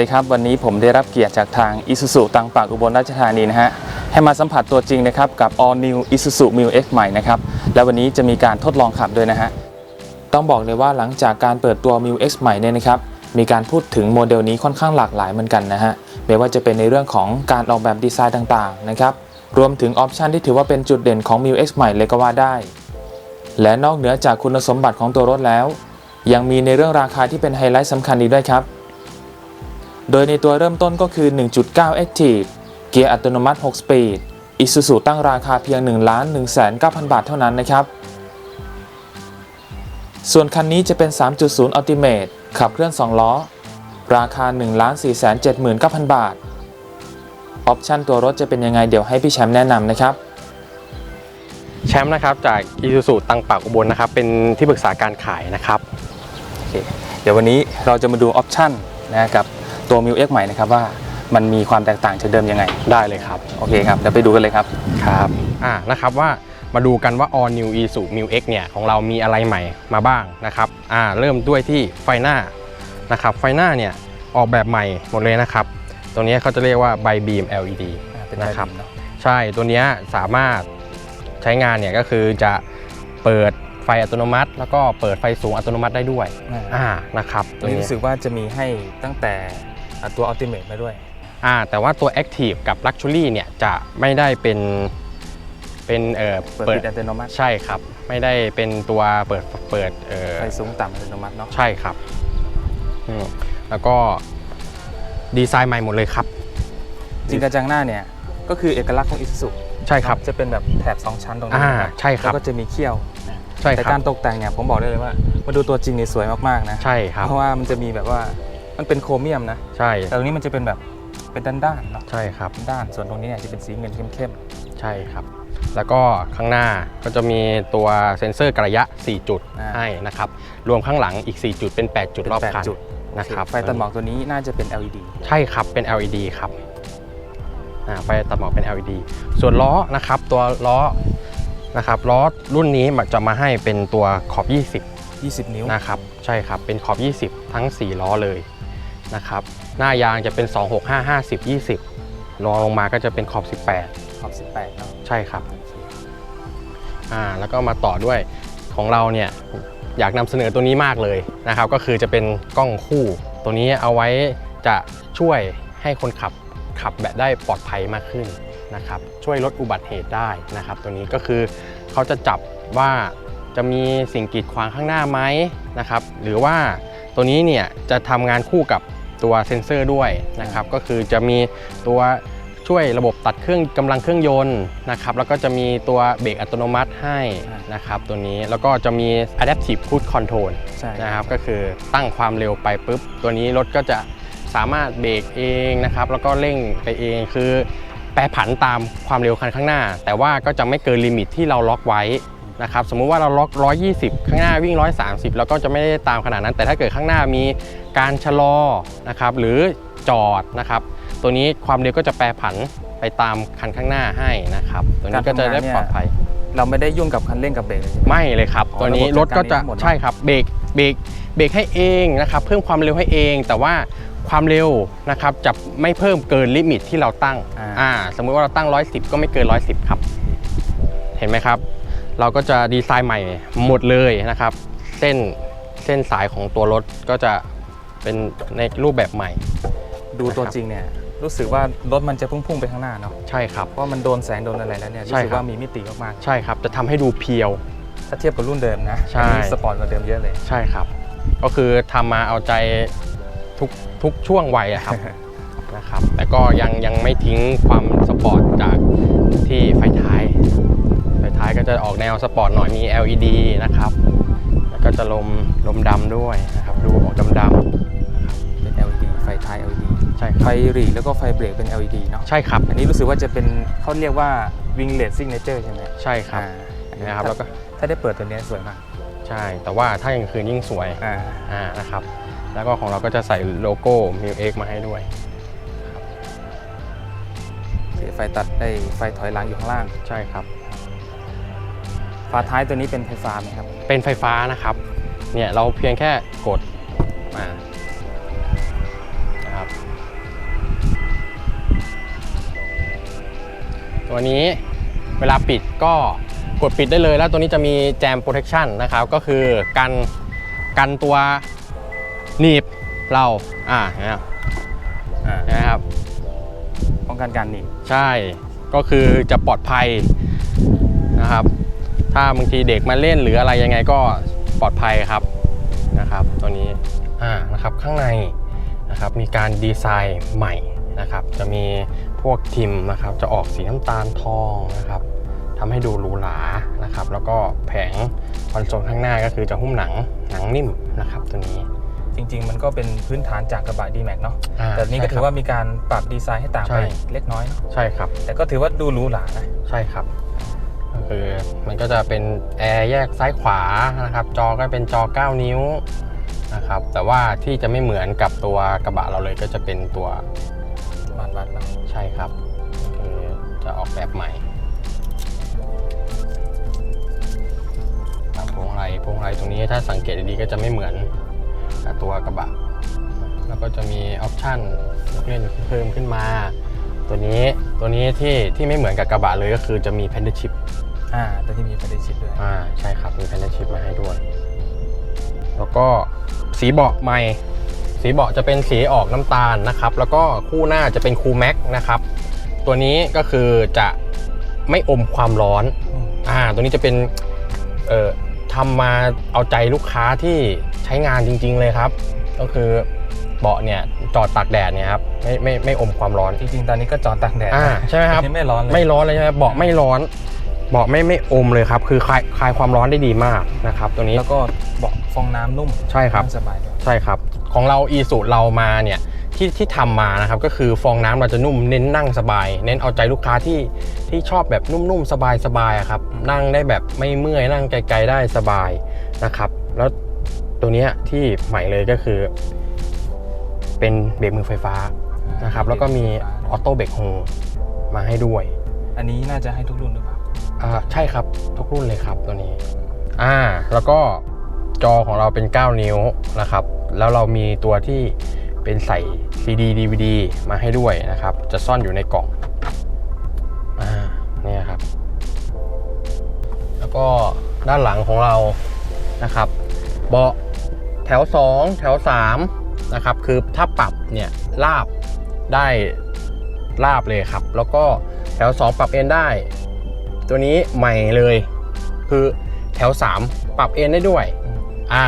วัสดีครับ วันนี้ผมได้รับเกียรติจากทาง Isuzu ตังปากอุบลราชธานีนะฮะ ให้มาสัมผัสตัวจริงนะครับ กับ All New Isuzu m i l X ใหม่นะครับ และวันนี้จะมีการทดลองขับด้วยนะฮะ ต้องบอกเลยว่าหลังจากการเปิดตัว m i l X ใหม่เนี่ยนะครับ มีการพูดถึงโมเดลนี้ค่อนข้างหลากหลายเหมือนกันนะฮะ ไม่ว่าจะเป็นในเรื่องของการออกแบบดีไซน์ต่างๆนะครับ รวมถึงออปชันที่ถือว่าเป็นจุดเด่นของ m i l X ใหม่เลยก็ว่าได้ และนอกเหนือจากคุณสมบัติของตัวรถแล้ว ยังมีในเรื่องราคาที่เป็นไฮไลท์สำคัญอีกด้วยครับ โดยในตัวเริ่มต้นก็คือ 1.9 Active เกียร์อัตโนมัติ 6 สปีด Isuzu ตั้งราคาเพียง 1 1 9 0 0 0 บาทเท่านั้นนะครับ ส่วนคันนี้จะเป็น 3.0 Ultimate ขับเคลื่อน 2 ล้อ ราคา 1 4 7 9 0 0 0 บาท ออปชันตัวรถจะเป็นยังไงเดี๋ยวให้พี่แชมป์แนะนำนะครับแชมป์นะครับจาก Isuzu ตังปากอุบลนะครับเป็นที่ปรึกษาการขายนะครับโอเคเดี๋ยววันนี้เราจะมาดูออปชันนะกับ ตัว m i l X ใหม่นะครับว่ามันมีความแตกต่างจากเดิมยังไง ได้เลยครับ โอเคครับ เดี๋ยวไปดูกันเลยครับ ครับ อ่านะครับว่ามาดูกันว่า All New Isuzu m i X เนี่ยของเรามีอะไรใหม่มาบ้างนะครับ อ่าเริ่มด้วยที่ไฟหน้านะครับ ไฟหน้าเนี่ยออกแบบใหม่หมดเลยนะครับ ตัวนี้เขาจะเรียกว่า By Beam LED เป็นนะครับเนาะใช่ ตัวเนี้ยสามารถใช้งานเนี่ยก็คือจะเปิดไฟอัตโนมัติ แล้วก็เปิดไฟสูงอัตโนมัติได้ด้วย อ่า นะครับ ตัวนี้รู้สึกว่าจะมีให้ตั้งแต่อะ ตัว Ultimate มาด้วย อ่าแต่ว่าตัว Active กับ Luxury เนี่ยจะไม่ได้เป็นเป็นเอ่อเปิดปิดอัตโนมัติใช่ครับ ไม่ได้เป็นตัวเปิดเปิดเอ่อไฟสูงต่ำอัตโนมัติเนาะใช่ครับอืมแล้วก็ดีไซน์ใหม่หมดเลยครับ จริงกระจังหน้าเนี่ยก็คือเอกลักษณ์ของ Isuzu ใช่ครับจะเป็นแบบแถบ2ชั้นตรงนี้อ่านะครับใช่คแล้รับวก็จะมีเขี้ยวใช่แต่ครักาบรตกแต่งเนี่ยผมบอกได้เลยว่ามาดูตัวจริงนี่สวยมากๆนะใช่ครับเพราะว่ามันจะมีแบบว่า มันเป็นโครเมียมนะ ใช่ แต่ตรงนี้มันจะเป็นแบบเป็นด้านๆเนาะใช่ครับ ด้านส่วนตรงนี้เนี่ยจะเป็นสีเงินเข้มใช่ครับ แล้วก็ข้างหน้าก็จะมีตัวเซ็นเซอร์กระยะ 4 จุดอ่าให้นะครับ รวมข้างหลังอีก 4 จุดเป็น 8 จุดเป็นรอบแปดคันจุดนะครับไฟตัดหมอกตัวนี้น่าจะเป็น LED ใช่ครับเป็น LED ครับอ่าไฟตัดหมอกเป็น LED ส่วนล้อนะครับตัวล้อนะครับล้อรุ่นนี้มันจะมาให้เป็นตัวขอบ 20นิ้ว20นะครับใช่ครับเป็นขอบ 20 ทั้ง 4 ล้อเลย นะครับหน้ายางจะเป็น 26 5 50 20รองลงมาก็จะเป็นขอบขอบ 18เนาะ18ใช่ครับอ่าแล้วก็มาต่อด้วยของเราเนี่ยอยากนำเสนอตัวนี้มากเลยนะครับ ก็คือจะเป็นกล้องคู่ ตัวนี้เอาไว้จะช่วยให้คนขับขับแบบได้ปลอดภัยมากขึ้นนะครับช่วยลดอุบัติเหตุได้นะครับ ตัวนี้ก็คือเขาจะจับว่าจะมีสิ่งกีดขวางข้างหน้าไหมนะครับ หรือว่าตัวนี้เนี่ยจะทำงานคู่กับ ตัวเซ็นเซอร์ด้วยนะครับก็คือจะมีตัวช่วยระบบตัดเครื่องกำลังเครื่องยนต์นะครับแล้วก็จะมีตัวเบรกอัตโนมัติให้นะครับตัวนี้แล้วก็จะมี adaptive cruise control ใช่นะครับก็คือตั้งความเร็วไปปุ๊บ ตัวนี้รถก็จะสามารถเบรกเองนะครับแล้วก็เร่งไปเองคือแปรผันตามความเร็วคันข้างหน้า แต่ว่าก็จะไม่เกินลิมิตที่เราล็อกไว้ นะครับสมมุติว่าเราล็อก 120 ข้างหน้าวิ่ง 130 แล้วก็จะไม่ได้ตามขนาดนั้น แต่ถ้าเกิดข้างหน้ามีการชะลอนะครับหรือจอดนะครับตัวนี้ความเร็วก็จะแปรผันไปตามคันข้างหน้าให้นะครับตัวนี้ก็จะได้ปลอดภัย เราไม่ได้ยุ่งกับคันเร่งกับเบรกเลยใช่ไหมไม่เลยครับอ๋อตัวนี้ระรบบถก็จะจัดการเองทั้งหมดเนอะใช่ครับเบรกเบรกเบรกให้เองนะครับเพิ่มความเร็วให้เอง แต่ว่าความเร็วนะครับจะไม่เพิ่มเกินลิมิตที่เราตั้งอ่าอ่าสมมุติว่าเราตั้ง 110 ก็ไม่เกิน 110 ครับ เห็นไหมครับ เราก็จะดีไซน์ใหม่หมดเลยนะครับ เส้นเส้นสายของตัวรถก็จะเป็นในรูปแบบใหม่ ดูตัวจริงเนี่ยรู้สึกว่ารถมันจะพุ่งๆไปข้างหน้าเนาะใช่ครับ เพราะมันโดนแสงโดนอะไรแล้วเนี่ยใช่รู้สึกครับว่ามีมิติมากใช่ครับ จะทำให้ดูเพียวๆถ้าเทียบกับรุ่นเดิมนะใช่อันนี้สปอร์ตกว่าเดิมเยอะเลย ใช่ครับ ก็คือทำมาเอาใจทุกทุกช่วงวัยอะครับนะครับแต่ก็ยังยังไม่ทิ้งความสปอร์ตจากที่ไฟท้ายไฟ ท้ายก็จะออกแนวสปอร์ตหน่อยมี LED นะครับ แล้วก็จะลมลมดำด้วยนะครับ ดูออกดำเป็น LED ไฟท้าย LED ๆใช่คไฟรับหรีแล้วก็ไฟเบรกเป็น LED เนาะใช่ครับอันนี้รู้สึกว่าจะเป็นเขาเรียกว่า winglet signature ใช่ไหมใช่ครับอ่าอันนี้นะครับถ้าแล้วก็ถ้าได้เปิดตัวเนี้ยสวยมากใช่ แต่ว่าถ้ากลางคืนยิ่งสวยอ่าอ่านะครับแล้วก็ของเราก็จะใส่โลโก้ m i l X มาให้ด้วยไฟตัดได้ไฟถอยหลังอยู่ข้างล่างใช่ครับ ฝาท้ายตัวนี้เป็นไฟฟ้าไหมครับ เป็นไฟฟ้านะครับ เนี่ยเราเพียงแค่กดมาครับ ตัวนี้เวลาปิดก็กดปิดได้เลยแล้วตัวนี้จะมีแจมโปรเทคชั่นนะครับ ก็คือกันกันตัวหนีบเราอ่านะครับอ่านะครับ ป้องกันการหนีบใช่ก็คือจะปลอดภัยนะครับ ถ้าบางทีเด็กมาเล่นหรืออะไรยังไงก็ปลอดภัยครับนะครับ ตัวนี้อ่านะครับข้างในนะครับมีการดีไซน์ใหม่นะครับ จะมีพวกทิมนะครับ จะออกสีน้ำตาลทองนะครับทำให้ดูหรูหรานะครับ แล้วก็แผงคอนโซลข้างหน้าก็คือจะหุ้มหนังหนังนิ่มนะครับตัวนี้จริง ๆ มันก็เป็นพื้นฐานจากกระบะ D-Max เนาะอ่าแต่นี่ก็ถือว่ามีการปรับดีไซน์ให้ต่างใช่ไปเล็กน้อยเนอะใช่ครับ แต่ก็ถือว่าดูหรูหรานะใช่ครับก็ คือมันก็จะเป็นแอร์แยกซ้ายขวานะครับ จอก็เป็นจอ 9 นิ้วนะครับแต่ว่าที่จะไม่เหมือนกับตัวกระบะเราเลยก็จะเป็นตัวมาดวัดเนะใช่ครับคือจะออกแบบใหม่ครับพวงไรพวงไรตรงนี้ถ้าสังเกตดีๆก็จะไม่เหมือนกับตัวกระบะ แล้วก็จะมีออปชั่นลูกเล่นเพิ่มขึ้นมา ตัวนี้ตัวนี้ที่ที่ไม่เหมือนกับกระบะเลยก็คือจะมีแพนเดชิพ อ่าแต่ที่มีประเด็นชิปด้วย อ่าใช่ครับมีแพนเนชิพมาให้ด้วย แล้วก็สีเบาะใหม่ สีเบาะจะเป็นสีออกน้ำตาลนะครับ แล้วก็คู่หน้าจะเป็นคูแม็กนะครับ ตัวนี้ก็คือจะไม่อมความร้อน อืม อ่า ตัวนี้จะเป็น เอ่อทำมาเอาใจลูกค้าที่ใช้งานจริง ๆ เลยครับ ก็คือเบาะเนี่ยจอดตากแดดเนี่ยครับไม่ไม่ไม่อมความร้อน จริงๆ ตอนนี้ก็จอดตากแดดอ่านะใช่ไหมครับ อันนี้ไม่ร้อนเลย ไม่ร้อนเลยใช่ไหมเบาะไม่ร้อน เบาะไม่ไม่อมเลยครับ คือคลายคลายความร้อนได้ดีมากนะครับตัวนี้ แล้วก็เบาะฟองน้ำนุ่มใช่ครับ นั่งสบายด้วย ใช่ครับ ของเราอีสูตรเรามาเนี่ยที่ที่ทำมานะครับก็คือฟองน้ำเราจะนุ่มเน้นนั่งสบาย เน้นเอาใจลูกค้าที่ที่ชอบแบบนุ่มๆ สบายๆอะครับ นั่งได้แบบไม่เมื่อยนั่งไกลๆได้สบายนะครับ แล้วตัวเนี้ยที่ใหม่เลยก็คือ เป็นเบรกมือไฟฟ้านะครับ แล้วก็มีออโต้เบรกโฮมาให้ด้วย อันนี้น่าจะให้ทุกรุ่นหรือเปล่า อ่าใช่ครับทุกรุ่นเลยครับตัวนี้ อ่า แล้วก็จอของเราเป็น 9 นิ้วนะครับ แล้วเรามีตัวที่เป็นใส่ CD DVD มาให้ด้วยนะครับ จะซ่อนอยู่ในกล่องอ่าเนี่ยครับ แล้วก็ด้านหลังของเรานะครับ เบาะแถว 2 แถว 3 นะครับ คือถ้าปรับเนี่ยลาบได้ลาบเลยครับ แล้วก็แถว 2 ปรับเอนได้ ตัวนี้ใหม่เลย คือแถว 3 ปรับเอนได้ด้วยอืมอ่า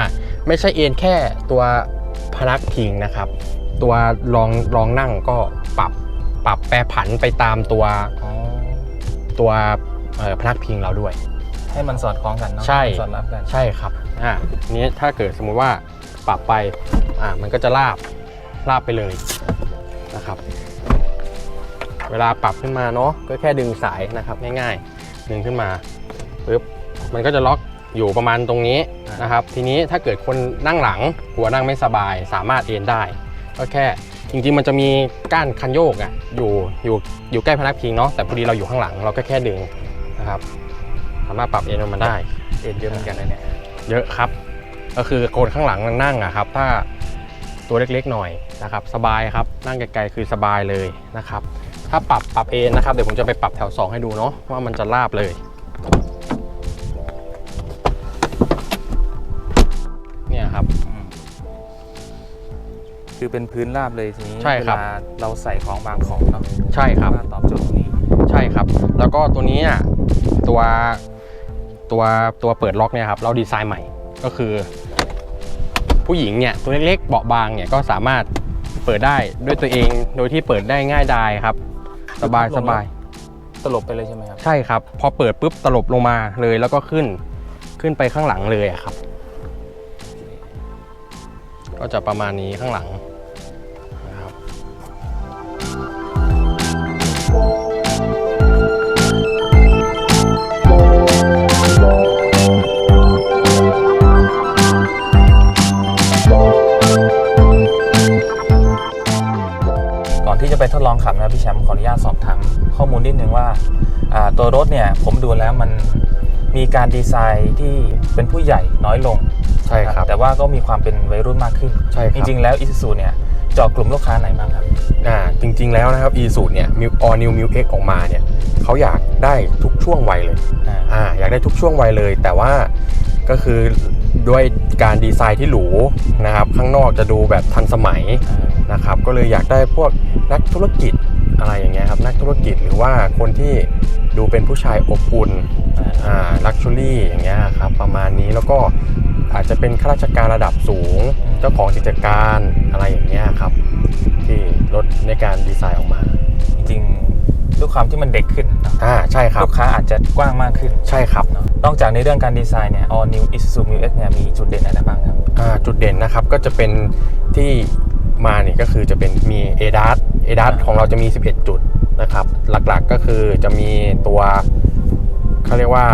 ไม่ใช่เอนแค่ตัวพนักพิงนะครับ ตัวรองรองนั่งก็ปรับปรับแปรผันไปตามตัวอ๋อตัวเอ่อพนักพิงเราด้วย ให้มันสอดคล้องกันเนาะใช่ห้มันสอดรับกันใช่ครับอ่านี้ถ้าเกิดสมมุติว่าปรับไปอ่ามันก็จะลาบลาบไปเลยนะครับ เวลาปรับขึ้นมาเนาะก็แค่ดึงสายนะครับง่ายๆ ดึงขึ้นมาปึ๊บมันก็จะล็อกอยู่ประมาณตรงนี้นะครับ ทีนี้ถ้าเกิดคนนั่งหลังหัวนั่งไม่สบาย สามารถเอนได้ ก็แค่จริงๆ มันจะมีก้านคันโยกอะอยู่อยู่อยู่ใกล้พนักพิงเนาะแต่พอดีเราอยู่ข้างหลังเราก็แค่ดึงนะครับ สามารถปรับเอนมันได้เอ็นเยอะเหมือนกันนะเนี่ยเยอะครับ ก็คือโคนข้างหลังนั่งอะครับ ถ้าตัวเล็กๆหน่อยนะครับ สบายครับนั่งไกลๆคือสบายเลยนะครับ ถ้าปรับปรับเอนนะครับ เดี๋ยวผมจะไปปรับแถว 2 ให้ดูเนาะว่ามันจะราบเลย เนี่ยครับอืมคือเป็นพื้นราบเลยทีนี้ใช่ครับเวลาเราใส่ของบางของเนาะใช่ครับ มาตอบโจทย์ตรงนี้ใช่ครับ แล้วก็ตัวนี้อะตัวตัวตัวเปิดล็อกเนี่ยครับ เราดีไซน์ใหม่ก็คือ ผู้หญิงเนี่ยตัวเล็กๆเบาะบางเนี่ยก็สามารถเปิดได้ด้วยตัวเองโดยที่เปิดได้ง่ายดายครับ สบายสบายตลบไปเลยใช่ไหมครับ ใช่ครับ พอเปิดปุ๊บตลบลงมาเลยแล้วก็ขึ้นขึ้นไปข้างหลังเลยอะครับ ก็จะประมาณนี้ข้างหลัง ไปทดลองขับนะครับพี่แชมป์ขออนุญาตสอบถามข้อมูลนิดนึงว่าอ่าตัวรถเนี่ยผมดูแล้วมันมีการดีไซน์ที่เป็นผู้ใหญ่น้อยลงใช่ครับแต่ว่าก็มีความเป็นวัยรุ่นมากขึ้นใช่คจรับริงๆแล้ว Isuzu เนี่ยเจาะกลุ่มลูกค้าไหนบ้างครับอ่าจริง ๆ แล้วนะครับ e สูตรเนี่ย all new m i x ออกมาเนี่ยเขาอยากได้ทุกช่วงวัยเลยอ่าอ่าอยากได้ทุกช่วงวัยเลย แต่ว่าก็คือ ด้วยการดีไซน์ที่หรูนะครับ ข้างนอกจะดูแบบทันสมัยนะครับ ก็เลยอยากได้พวกนักธุรกิจอะไรอย่างเงี้ยครับ นักธุรกิจหรือว่าคนที่ดูเป็นผู้ชายอบอุ่นอ่าลักชัวรี่อย่างเงี้ยครับประมาณนี้แล้วก็อาจจะเป็นข้าราชการระดับสูง เจ้าของกิจการอะไรอย่างเงี้ยครับ ที่รถในการดีไซน์ออกมา จริง ด้วยความที่มันเด็กขึ้นเนอะอ่าใช่ครับ ลูกค้าอาจจะกว้างมากขึ้นใช่ครับ เนอะนอกจากในเรื่องการดีไซน์เนี่ย All New Isuzu Mu X เนี่ยมีจุดเด่นอะไรบ้างครับ อ่าจุดเด่นนะครับก็จะเป็นที่มานี่ก็คือจะเป็นมี a d a s a d a s ของเราจะมี 11 จุดนะครับ หลักๆก็คือจะมีตัวเขาเรียกว่า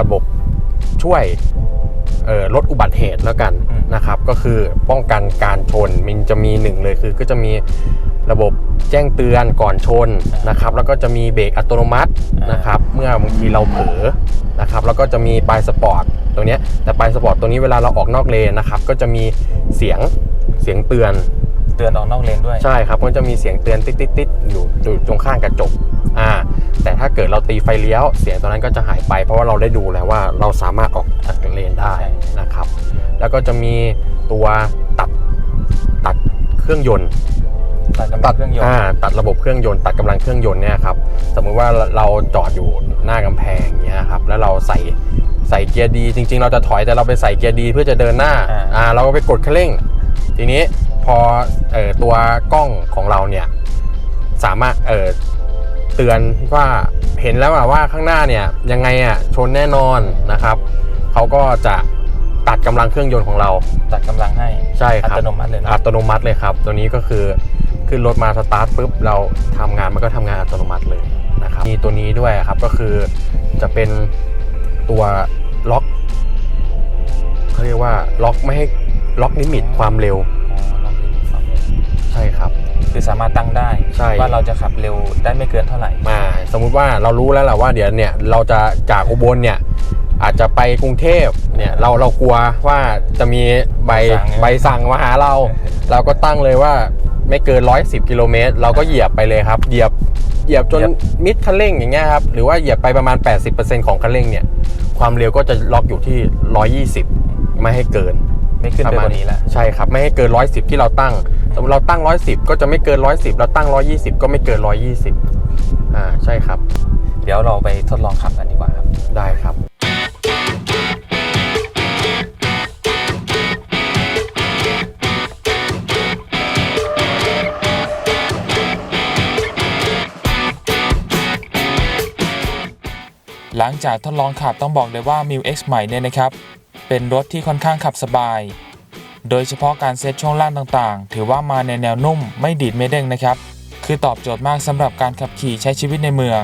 ระบบช่วยเอ่อลดอุบัติเหตุแล้วกัน อืม นะครับก็คือป้องกันการชนมันจะมีหนึ่งเลยคือก็จะมีระบบแจ้งเตือนก่อนชนนะครับ แล้วก็จะมีเบรกอัตโนมัตินะครับ เมื่อบางทีเราเผลอนะครับ แล้วก็จะมีปลายสปอร์ตตัวเนี้ยแต่ปลายสปอร์ตตัวนี้เวลาเราออกนอกเลนนะครับ ก็จะมีเสียงเสียงเตือนเตือนออกนอกเลนด้วยใช่ครับก็จะมีเสียงเตือนติ๊ดติ๊ดติ๊ดอยู่อยู่ตรงข้างกระจกอ่า แต่ถ้าเกิดเราตีไฟเลี้ยว เสียงตัวนั้นก็จะหายไป เพราะว่าเราได้ดูแล้วว่าเราสามารถออกจากเลนได้นะครับ แล้วก็จะมีตัวตัดตัดเครื่องยนต์ตัดกำลังเครื่องยนต์อ่าตัดระบบเครื่องยนต์ตัดกำลังเครื่องยนต์เนี่ยครับสมมุติว่าเราจอดอยู่หน้ากำแพงอย่างเงี้ยครับแล้วเราใส่ใส่เกียร์ดี จริง ๆ เราจะถอยแต่เราไปใส่เกียร์ดีเพื่อจะเดินหน้าอ่าอ่าเราก็ไปกดคันเร่ง ทีนี้พอเอ่อตัวกล้องของเราเนี่ยสามารถเอ่อ เตือนว่าเห็นแล้วอะว่าข้างหน้าเนี่ยยังไงอะชนแน่นอนนะครับเขาก็จะตัดกำลังเครื่องยนต์ของเรา ตัดกำลังให้ใช่ครับอัตโนมัติเลยนะอัตโนมัติเลยครับ ตัวนี้ก็คือขึ้นรถมาสตาร์ทปุ๊บเราทำงานมันก็ทำงานอัตโนมัติเลยนะครับมีตัวนี้ด้วยครับก็คือจะเป็นตัวล็อกเขาเรียกว่าล็อกไม่ให้ล็อกลิมิตความเร็วอ๋อลองดูครับใช่ครับ คือสามารถตั้งได้ใช่ ว่าเราจะขับเร็วได้ไม่เกินเท่าไหร่ มาสมมุติว่าเรารู้แล้วแหละว่าเดี๋ยวเนี่ยเราจะจากอุบลเนี่ยอาจจะไปกรุงเทพเนี่ยเราเรากลัวว่าจะมีใบสั่งใบสั่งมาหาเรา เราก็ตั้งเลยว่าไม่เกิน 110 กิโลเมตรเราก็เหยียบไปเลยครับ เหยียบเหยียบจนเหยียบ มิดคันเร่งอย่างเงี้ยครับหรือว่าเหยียบไปประมาณ 80%ของคันเร่งเนี่ยความเร็วก็จะล็อกอยู่ที่ 120 ไม่ให้เกไม่ขึ้นไปกว่านี้แล้ว ใช่ครับ ไม่ให้เกิน 110 ที่เราตั้งสมมติ เราตั้ง 110 ก็จะไม่เกิน 110 เราตั้ง 120 ก็ไม่เกิน 120 อ่าใช่ครับ เดี๋ยวเราไปทดลองขับกันดีกว่าครับ ได้ครับหลังจากทดลองขับต้องบอกเลยว่า m i l X ใหม่เนี่ยนะครับ เป็นรถที่ค่อนข้างขับสบาย โดยเฉพาะการเซตช่วงล่างต่างๆ ถือว่ามาในแนวนุ่มไม่ดีดไม่เด้งนะครับ คือตอบโจทย์มากสำหรับการขับขี่ใช้ชีวิตในเมือง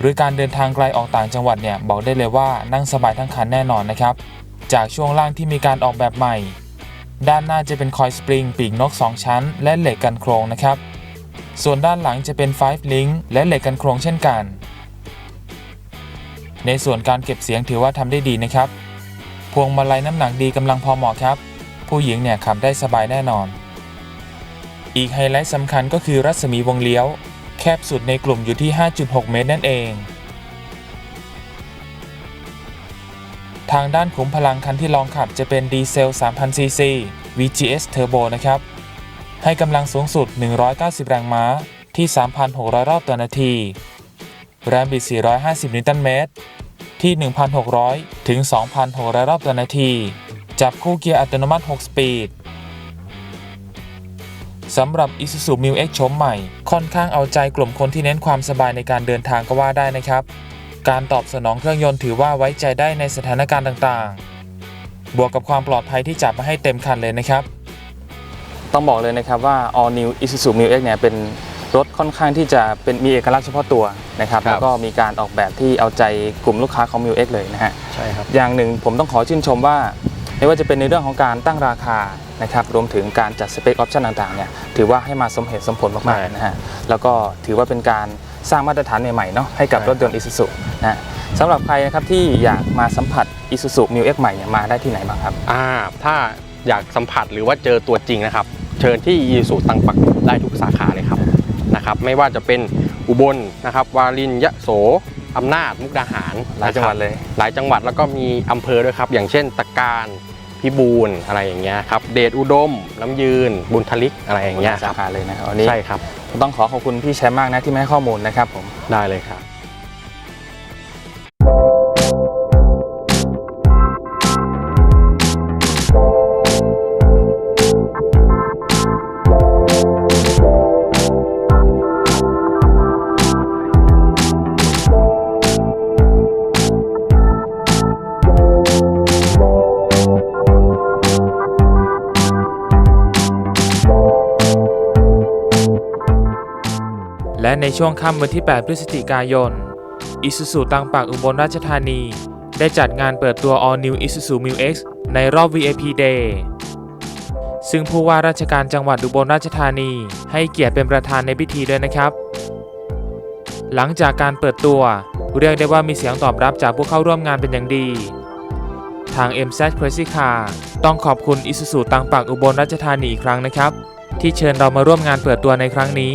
หรือการเดินทางไกลออกต่างจังหวัดเนี่ยบอกได้เลยว่านั่งสบายทั้งคันแน่นอนนะครับ จากช่วงล่างที่มีการออกแบบใหม่ ด้านหน้าจะเป็นคอยสปริงปีกนก 2 ชั้น และเหล็กกันโครงนะครับ ส่วนด้านหลังจะเป็น5 link และเหล็กกันโครงเช่นกัน ในส่วนการเก็บเสียงถือว่าทำได้ดีนะครับ พวงมาลัยน้ำหนักดีกำลังพอเหมาะครับ ผู้หญิงเนี่ยขับได้สบายแน่นอน อีกไฮไลท์สำคัญก็คือรัศมีวงเลี้ยว แคบสุดในกลุ่มอยู่ที่ 5.6 เมตรนั่นเอง ทางด้านขุมพลังคันที่ลองขับจะเป็นดีเซล 3,000ซีซี VGS Turbo นะครับ ให้กำลังสูงสุด 190 แรงม้าที่ 3,600 รอบต่อนาที แรงบิด 450 นิวตันเมตร ที่ 1,600 ถึง 2,600 รอบต่อนาที จับคู่เกียร์อัตโนมัติ 6 สปีดสำหรับ Isuzu m i l X โฉมใหม่ ค่อนข้างเอาใจกลุ่มคนที่เน้นความสบายในการเดินทางก็ว่าได้นะครับ การตอบสนองเครื่องยนต์ถือว่าไว้ใจได้ในสถานการณ์ต่างๆ บวกกับความปลอดภัยที่จับมาให้เต็มคันเลยนะครับ ต้องบอกเลยนะครับว่า All New Isuzu m i l X เนี่ยเป็นรถค่อนข้างที่จะเป็นมีเอกลักษณ์เฉพาะตัวนะครับครับแล้วก็มีการออกแบบที่เอาใจกลุ่มลูกค้าของ m i l X เลยนะฮะใช่ครับอย่างหนึ่งผมต้องขอชื่นชมว่า ไม่ว่าจะเป็นในเรื่องของการตั้งราคานะครับรวมถึงการจัดสเปคออปชันต่างๆเนี่ยถือว่าให้มาสมเหตุสมผลมากๆนะฮะแล้วก็ถือว่าเป็นการสร้างมาตรฐานใหม่ๆเนาะให้กับใช่รถยนต์ Isuzu นะฮะสำหรับใครนะครับที่อยากมาสัมผัส Isuzu m i l X ใหม่เนี่ยมาได้ที่ไหนบ้างครับ อ่า ถ้าอยากสัมผัสหรือว่าเจอตัวจริงนะครับ เชิญที่อีสุตังปักได้ทุกสาขาเลยครับนะครับ ไม่ว่าจะเป็นอุบลนะครับ วารินยะโส อำนาจมุกดาหารหลายจังหวัดนะครับเลย หลายจังหวัดแล้วก็มีอำเภอด้วยครับ อย่างเช่นตะการพิบูลอะไรอย่างเงี้ยครับเดชอุดมน้ำยืน บุญทลิกอะไรอย่างเงี้ยคสารับขาเลยนะครับวันนี้ใช่ครับ ต้องขอขอบคุณพี่แชมป์มากนะที่มาให้ข้อมูลนะครับผม ได้เลยครับ ในช่วงค่ำวันที่ 8 พฤศจิกายน อิสุสุตังปากอุบลราชธานี ได้จัดงานเปิดตัว All New Isuzu Mu X ในรอบ VIP Day ซึ่งผู้ว่าราชการจังหวัดอุบลราชธานี ให้เกียรติเป็นประธานในพิธีด้วยนะครับ หลังจากการเปิดตัว เรียกได้ว่ามีเสียงตอบรับจากผู้เข้าร่วมงานเป็นอย่างดี ทาง MZ Crazy Car ต้องขอบคุณ Isuzu ตังปากอุบลราชธานีอีกครั้งนะครับ ที่เชิญเรามาร่วมงานเปิดตัวในครั้งนี้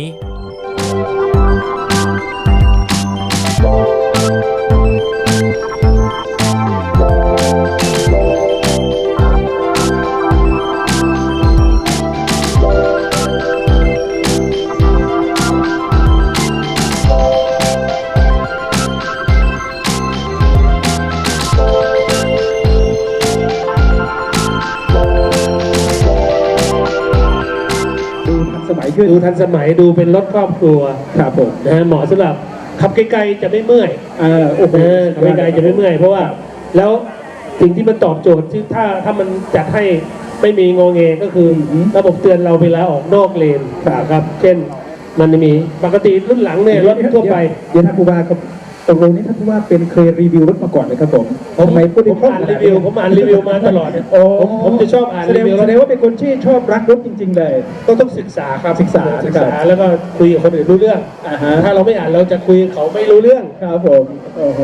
ขึ้น ดูทันสมัยดูเป็นรถครอบครัวครับผมนะฮะเหมาะสำหรับขับไกลๆจะไม่เมื่อยเออโอ้โหเออขับไกลๆจะไม่เมื่อยเพราะว่าแล้วสิ่งที่มันตอบโจทย์ที่ถ้าถ้ามันจัดให้ไม่มีงอแงก็คือระบบเตือนเราเวลาออกนอกเลนครับ เช่นมันจะมีปกติรุ่นหลังเนี่ยรถทั่วไป เดี๋ยวท่านผู้ว่าครับ ตกลงนี้ท่านผู้ว่าเป็นเคยรีวิวรถมาก่อนเลยครับผมผมทำไมพูดผมอ่านรีวิว ผมอ่านรีวิวมาตลอดโอ้ผมผมจะชอบอ่านแสดรีงวิวแสดงว่าเป็นคนที่ชอบรักรถจริง ๆ เลย ก็ต้องศึกษาครับศึกษาศึกษาครับแล้วก็คุยกับคนอื่นรู้เรื่อง อ่าฮะ ถ้าเราไม่อ่านเราจะคุยกับเขาไม่รู้เรื่อง ครับผมโอ้โห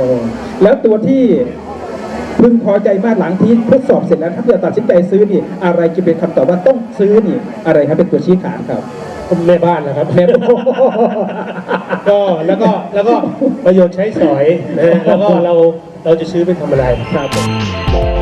แล้วตัวที่พึงพอใจมากหลังที่ทดสอบเสร็จแล้วถ้าเราตัดสินใจซื้อนี่ อะไรจะเป็นคำตอบว่าต้องซื้อนี่ อะไรครับเป็นตัวชี้ขาดครับผม แม่บ้านนะครับแม่ก็แล้วก็แล้วก็ประโยชน์ใช้สอยนะฮะแล้วก็เราเราจะซื้อไปทำอะไรครับผม